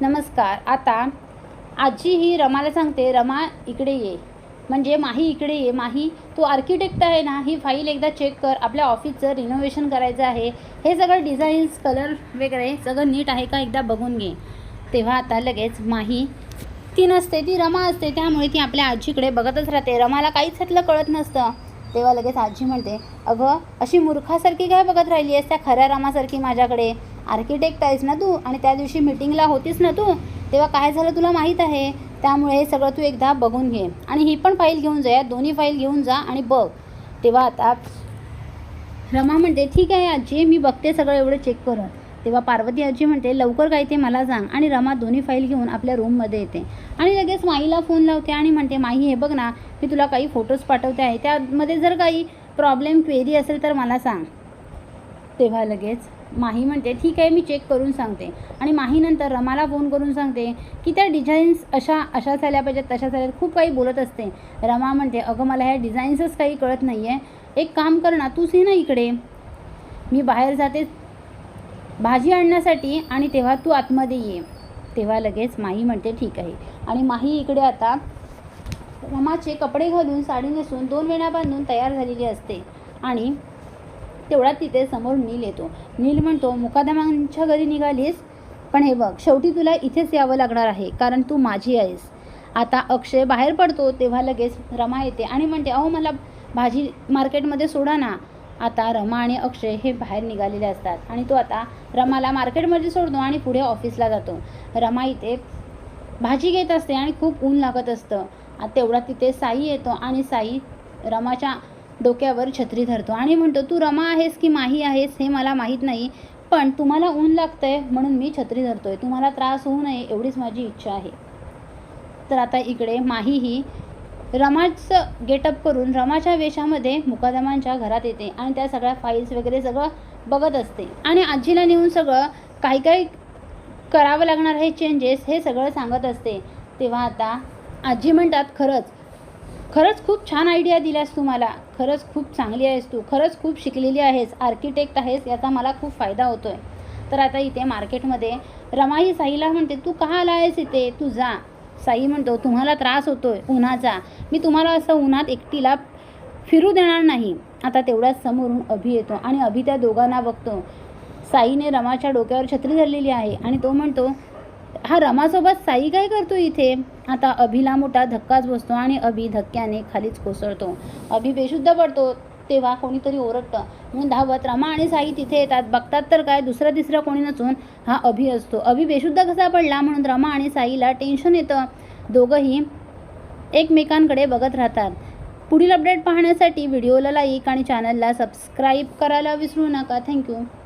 नमस्कार. आता आजी ही रमाला सांगते रमा इकडे ये. म्हणजे माही इकडे ये. माही तू आर्किटेक्ट आहे ना ही फाईल एकदा चेक कर. आपल्या ऑफिसचं रिनोव्हेशन करायचं आहे. हे सगळं डिझाईन्स कलर वगैरे सगळं नीट आहे का एकदा बघून घे. तेव्हा आता लगेच माही ती नसते ती रमा असते. त्यामुळे ती आपल्या आजीकडे बघतच राहते. रमाला काहीच ह्यातलं कळत नसतं. तेव्हा लगेच आजी म्हणते अगं अशी मूर्खासारखी काय बघत राहिली आहेस त्या खऱ्या रमासारखी माझ्याकडे? आर्किटेक्ट आहेस ना तू? आणि त्या दिवशी मिटिंगला होतीस ना तू? तेव्हा काय झालं तुला माहीत आहे? त्यामुळे हे सगळं तू एकदा बघून घे. आणि ही पण फाईल घेऊन जा या. दोन्ही फाईल घेऊन जा आणि बघ. तेव्हा आता रमा म्हणते ठीक आहे आजी मी बघते सगळं एवढं चेक करून. तेव्हा पार्वती आजी म्हणते लवकर काय ते मला सांग. आणि रमा दोन्ही फाईल घेऊन आपल्या रूममध्ये येते. आणि लगेच माईला फोन लावते आणि म्हणते माई हे बघ ना मी तुला काही फोटोज पाठवते आहे. त्यामध्ये जर काही प्रॉब्लेम क्वेरी असेल तर मला सांग. तेव्हा लगेच माही म्हणते ठीक आहे मी चेक करून सांगते. आणि माहीनंतर रमाला फोन करून सांगते की त्या डिझाईन्स अशा अशा झाल्या पाहिजेत तशा झाल्या खूप काही बोलत असते. रमा म्हणते अगं मला ह्या डिझाईन्सच काही कळत नाही आहे एक काम कर ना तूच ये ना इकडे. मी बाहेर जाते भाजी आणण्यासाठी आणि तेव्हा तू आतमध्ये ये. तेव्हा लगेच माही म्हणते ठीक आहे. आणि माही इकडे आता रमाचे कपडे घालून साडी नेसून दोन वेळा बांधून तयार झालेली असते. आणि तेवढ्यात तिथे समोर नील येतो. नील म्हणतो मुकादमांच्या घरी निघालीस? पण हे बघ शेवटी तुला इथेच यावं लागणार आहे कारण तू माझी आहेस. आता अक्षय बाहेर पडतो तेव्हा लगेच रमा येते आणि म्हणते अहो मला भाजी मार्केटमध्ये सोडा ना. आता रमा आणि अक्षय हे बाहेर निघालेले असतात आणि तो आता रमाला मार्केटमध्ये सोडतो आणि पुढे ऑफिसला जातो. रमा इथे भाजी घेत असते आणि खूप ऊन लागत असतं. तेवढा तेवढ्यात तिथे साई येतो आणि साई रमाच्या डोक्यावर छत्री धरतो. आणि म्हणतो तू रमा आहेस की माही आहेस हे मला माहीत नाही पण तुम्हाला ऊन लागतंय म्हणून मी छत्री धरतोय. तुम्हाला त्रास होऊ नये एवढीच माझी इच्छा आहे. तर आता इकडे माही ही रमाचं गेटअप करून रमाच्या वेशामध्ये मुकादमांच्या घरात येते आणि त्या सगळ्या फाईल्स वगैरे सगळं बघत असते. आणि आजीला नेऊन सगळं काही काही करावं लागणार हे चेंजेस हे सगळं सांगत असते. तेव्हा आता आजी म्हणतात खरंच खरंच खूप छान आयडिया दिल्यास तू मला. खरंच खूप चांगली आहेस तू. खरंच खूप शिकलेली आहेस. आर्किटेक्ट आहेस याचा मला खूप फायदा होतो आहे तर आता इथे मार्केटमध्ये रमा ही साईला म्हणते तू का आला आहेस इथे? तू जा. साई म्हणतो तुम्हाला त्रास होतो आहे उन्हाचा मी तुम्हाला असं उन्हात एकटीला फिरू देणार नाही. आता तेवढ्याच समोरून अभि येतो आणि अभि त्या दोघांना बघतो. साईने रमाच्या डोक्यावर छत्री धरलेली आहे आणि तो म्हणतो हा रमासोबत साई काय करतो इथे? आता अभिला मोठा धक्काच बसतो आणि अभि धक्क्याने खालीच कोसळतो. अभि बेशुद्ध पडतो तेव्हा कोणीतरी ओरडतं. म्हणून धावत रमा आणि साई तिथे येतात. बघतात तर काय? दुसरा तिसरा कोणी नसून हा अभि असतो. अभि बेशुद्ध कसा पडला? म्हणून रमा आणि साईला टेन्शन येतं. दोघंही एकमेकांकडे बघत राहतात. पुढील अपडेट पाहण्यासाठी व्हिडिओला लाईक आणि चॅनलला सबस्क्राईब करायला विसरू नका. थँक्यू